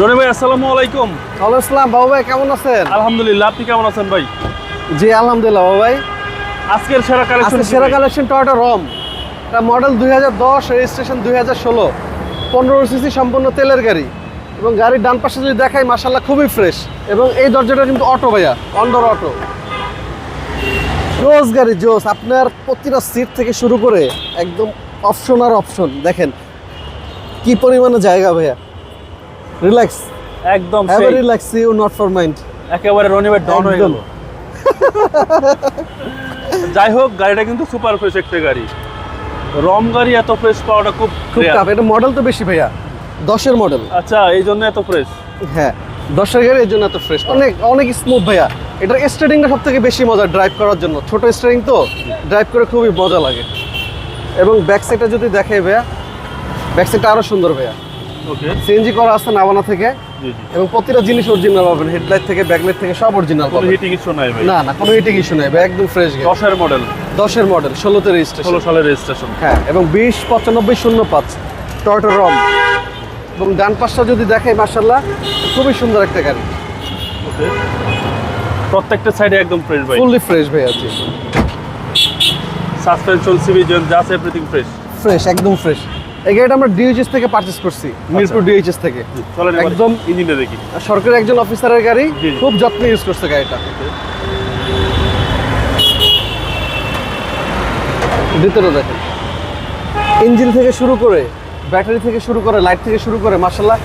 রনি ভাই আসসালামু আলাইকুম। ওয়ালাইকুম আসসালাম বাবু ভাই কেমন আছেন? আলহামদুলিল্লাহ আপনি কেমন আছেন ভাই? জি আলহামদুলিল্লাহ বাবু ভাই। আজকের সেরা কালেকশন সেরা কালেকশন টয়োটা রম এটা মডেল দুই হাজার দশ রেজিস্ট্রেশন দুই হাজার ষোলো। পনেরো সিসি সম্পূর্ণ তেলের গাড়ি। এবং গাড়ির ডান পাশে যদি দেখাই মাসাল্লাহ খুবই ফ্রেশ এবং এই দরজাটা কিন্তু অটো ভাইয়া অন্ডর অটো জোস গাড়ি জোস। আপনার প্রতিটা সিট থেকে শুরু করে একদম অপশন আর অপশন দেখেন কি পরিমাণে জায়গা ভাইয়া। রিল্যাক্স একদম সেই। Relax you not for mind একেবারে রনি ভাই ডাউন হয়ে গেল। যাই হোক গাড়িটা কিন্তু সুপার ফ্রেশ একটা গাড়ি। রম গাড়ি এত ফ্রেশ পাওয়াটা খুব খুব। টাফ এটা মডেল তো বেশি ভাইয়া। দশের মডেল আচ্ছা এই জন্য এত ফ্রেশ হ্যাঁ দশের গাড়ি এর জন্য এত ফ্রেশ অনেক অনেক স্মুথ ভাইয়া। এটার স্টারিংটা সব থেকে বেশি মজা ড্রাইভ করার জন্য। ছোট স্টারিং তো ড্রাইভ করে খুবই মজা লাগে। এবং ব্যাক সাইডটা যদি দেখে ভাইয়া ব্যাক সাইডটা আরও সুন্দর ভাইয়া। সিএনজি করা আছে নাবানা থেকে। এবং প্রতিটা জিনিস অরিজিনাল পাবেন। হেডলাইট থেকে ব্যাকলাইট থেকে সব অরিজিনাল কোনো হিটিং ইস্যু নাই ভাই। না না কোনো হিটিং ইস্যু নেই ভাই, একদম ফ্রেশ গাড়ি দশের মডেল দশের মডেল ষোলোতে রেজিস্ট্রেশন ষোলো সালের রেজিস্ট্রেশন হ্যাঁ এবং বিশ পঁচানব্বই শূন্য পাঁচ টয়টো রম এবং ডান পাশটা যদি দেখাই মার্শাল্লাহ খুবই সুন্দর একটা গাড়ি। ওকে। প্রত্যেকটা সাইডে একদম ফ্রেশ ভাই। ফুললি ফ্রেশ ভাই আছে সাসপেনশন সিবি জাস্ট এভরিথিং ফ্রেশ ফ্রেশ একদম ফ্রেশ এই গাড়িটা আমরা ডিএইচএস থেকে পারচেস করছি মিরপুর ডিএইচএস থেকে। চলেন একদম একদম ইঞ্জিনে দেখি। সরকারি একজন অফিসারের গাড়ি। খুব যত্নে ইউজ করছে গাড়িটা। ভিতরে দেখেন। ইঞ্জিন থেকে শুরু করে ব্যাটারি থেকে শুরু করে লাইট থেকে শুরু করে মার্শাল্লাহ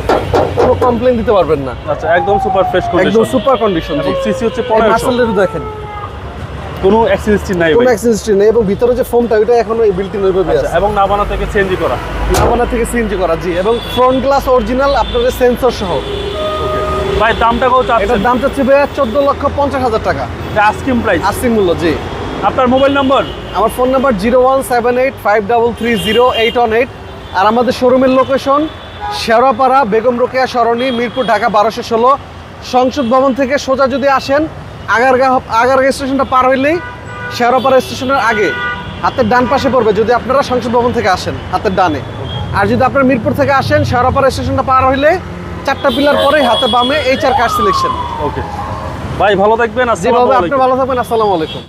কোনো কমপ্লেন দিতে পারবেন না। আচ্ছা একদম সুপার ফ্রেশ একদম সুপার কন্ডিশন সিসি হচ্ছে পনেরোশো। মার্শাল্লাহ দেখেন। কোনো অ্যাক্সিডেন্ট নাই কোনো ভাই। অ্যাক্সিডেন্ট নেই এবং ভিতরে যে ফোমটা ওইটা এখনও বিল্ট ইন ওইভাবে আছে। এবং নাবানা থেকে চেঞ্জই করা। নাবানা থেকে সিএনজি করা জি। এবং ফ্রন্ট গ্লাস অরিজিনাল আপনাদের সেন্সর সহ। ভাই দামটা কত এটার চাচ্ছেন দাম চাচ্ছি ভাইয়া চোদ্দ লক্ষ পঞ্চাশ হাজার টাকা। আস্কিং প্রাইস আশি মূল্য জি। আপনার মোবাইল নম্বর আমার phone number zero one seven eight five double three zero eight one eight. আর আমাদের শোরুমের লোকেশন শেওড়াপাড়া বেগম রোকেয়া সরণি মিরপুর ঢাকা বারোশো ষোলো। সংসদ ভবন থেকে সোজা যদি আসেন আগারগা আগারগা স্টেশনটা পার হইলেই শেয়ারোপাড়া স্টেশনের আগে হাতের ডান পাশে পড়বে যদি আপনারা সংসদ ভবন থেকে আসেন হাতের ডানে। আর যদি আপনারা মিরপুর থেকে আসেন শেয়ারোপাড়া স্টেশনটা পার হইলে চারটা পিলার পরে হাতে বামে এইচ আর কার সিলেকশন ওকে ভাই ভালো থাকবেন আপনি ভালো থাকবেন আসসালামু আলাইকুম।